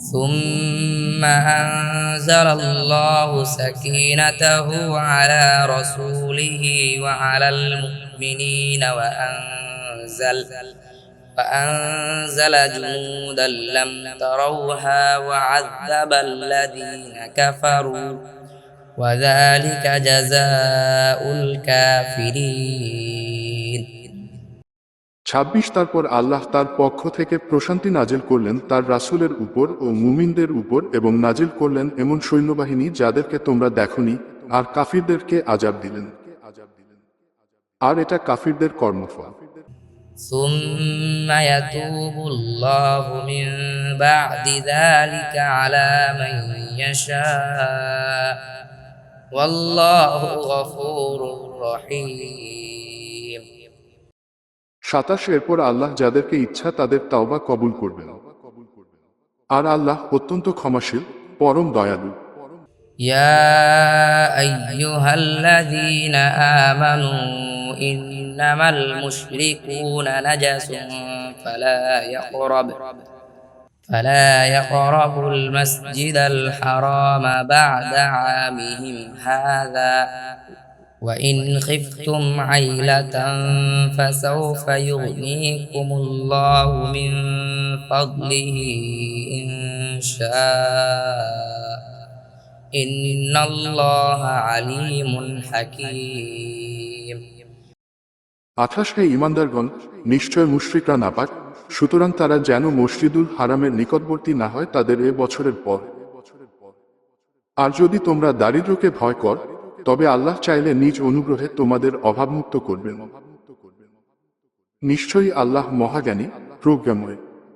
ثم أنزل الله سكينته على رسوله وعلى المؤمنين وأنزل وأنزل جنودا لم تروها وعذب الذين كفروا وذلك جزاء الكافرين ছাব্বিশ তারপর আল্লাহ তার পক্ষ থেকে প্রশান্তি নাজিল করলেন তার রাসূলের উপর ও মুমিনদের উপর এবং নাজিল করলেন এমন সৈন্যবাহিনী যাদেরকে তোমরা দেখনি আর কাফিরদেরকে আজাব দিলেন আর এটা কাফিরদের কর্মফল ثم يتوب الله من بعد ذلك على من يشاء والله غفور رحيم সাতাশ এরপর আল্লাহ যাদেরকে ইচ্ছা তাদের তাওবা কবুল করবেন আর আল্লাহ অত্যন্ত ক্ষমাশীল পরম দয়ালু يا أيها الذين آمنوا إنما المشركون نجس فلا يقرب فلا يقربوا المسجد الحرام بعد عامهم هذا وإن خفتم عيلة فسوف يغنيكم الله من فضله إن شاء إن الله عليم حكيم আঠাশ হে ইমানদারগণ নিশ্চয় মুশরিকরা নাপাক সুতরাং তারা যেন মসজিদুল হারামের নিকটবর্তী না হয় তাদের এ বছরের পর আর যদি তোমরা দারিদ্র্যকে ভয় কর তবে আল্লাহ চাইলে নিজ অনুগ্রহে তোমাদের অভাবমুক্ত করবেন। নিশ্চয়ই আল্লাহ মহাজ্ঞানী প্রজ্ঞাময়।